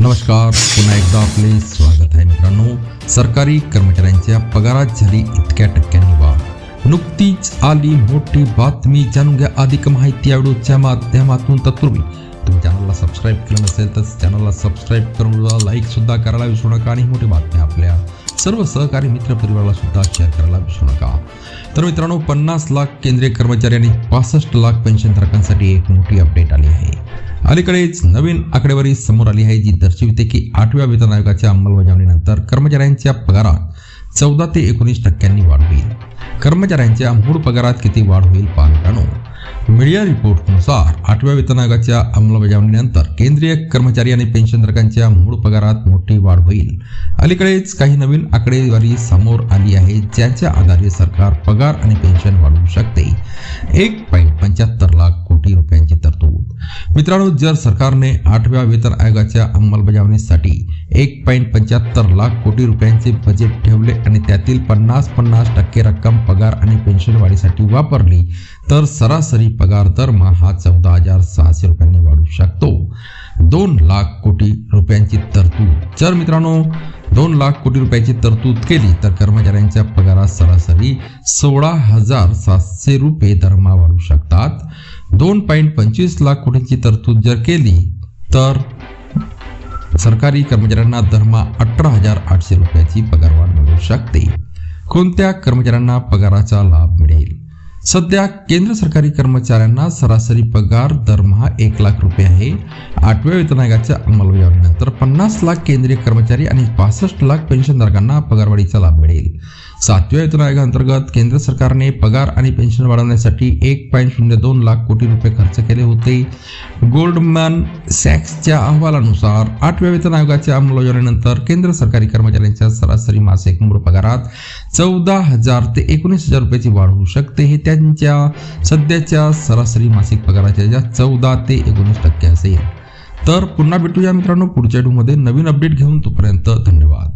नमस्कार पुन्हा एकदा आपले स्वागत आहे मित्रांनो. सरकारी कर्मचाऱ्यांच्या पगारात झाली इतक्या टक्क्यांनी वाढ. नुकतीच आली मोठी बातमी. जाणून घ्या अधिक माहिती या व्हिडिओच्या माध्यमातून तत्पूर्वी. तुम्ही चॅनलला सबस्क्राईब केलं नसेल तर चॅनलला सबस्क्राईब करून लाईक सुद्धा करायला विसरू नका आणि मोठी बातमी आपल्या सर्व सहकारी मित्र परिवाराला सुद्धा शेअर करायला विसरू नका. तर मित्रांनो पन्नास लाख केंद्रीय कर्मचारी आणि पासष्ट लाख पेन्शनधारकांसाठी एक मोठी अपडेट आली आहे. अलीकडेच नवीन आकडेवारी समोर आली आहे जी दर्शविते की आठव्या वेतन आयोगाच्या अंमलबजावणीनंतर कर्मचाऱ्यांच्या पगारात चौदा ते एकोणीस टक्क्यांनी वाढ होईल. कर्मचाऱ्यांच्या मूळ पगारात किती वाढ होईल पहा मीडिया रिपोर्टनुसार आठव्या वेतन आयोगाच्या अंमलबजावणीनंतर केंद्रीय कर्मचारी आणि पेन्शनधारकांच्या मूळ पगारात मोठी वाढ होईल. अलीकडेच काही नवीन आकडेवारी समोर आली आहे ज्याच्या आधारे सरकार पगार आणि पेन्शन वाढवू शकते. एक पॉईंट पंच्याहत्तर लाख मित्रांनो जर सरकारने आठव्या वेतन आयोगाच्या अंमलबजावणीसाठी एक पॉईंट पंच्याहत्तर लाख कोटी रुपयांचे बजेट ठेवले आणि त्यातील पन्नास पन्नास टक्के रक्कम पगार आणि पेन्शन वाढीसाठी वापरली तर सरासरी पगार दरमहा हा चौदा हजार सहाशे रुपयांनी वाढू शकतो. दोन लाख कोटी रुपयांची तरतूद. जर मित्रांनो दोन लाख कोटी रुपयाची तरतूद केली तर कर्मचाऱ्यांच्या पगारात सरासरी सोळा हजार सातशे रुपये दरमहा वाढू शकतात. दोन पॉईंट पंचवीस लाख कोटींची तरतूद जर केली तर सरकारी कर्मचाऱ्यांना दरमहा अठरा हजार आठशे रुपयाची पगारवाढ मिळू शकते. कोणत्या कर्मचाऱ्यांना पगाराचा लाभ मिळेल? सध्या केंद्र सरकारी कर्मचाऱ्यांना सरासरी पगार दरमहा एक लाख रुपये आहे. आठव्या वेतन आयोगाच्या अंमलबजावणीनंतर पन्नास लाख केंद्रीय कर्मचारी आणि पासष्ट लाख पेन्शनधारकांना पगारवाढीचा लाभ मिळेल. सातव्या वेतन आयोगाअंतर्गत केंद्र सरकारने पगार आणि पेन्शन वाढवण्यासाठी एक पॉईंट शून्य दोन लाख कोटी रुपये खर्च केले होते. गोल्डमॅन सॅक्सच्या अहवालानुसार आठव्या वेतन आयोगाच्या अंमलबजावणीनंतर केंद्र सरकारी कर्मचाऱ्यांच्या सरासरी मासिक मूळ पगारात चौदा हजार ते एकोणीस हजार रुपयाची वाढ होऊ शकते. हे त्यांच्या सध्याच्या सरासरी मासिक पगाराच्या ज्या चौदा ते एकोणीस टक्के असेल. तर पुन्हा भेटूया मित्रांनो पुढच्या व्हिडिओमध्ये. नवीन अपडेट घेऊन तोपर्यंत धन्यवाद.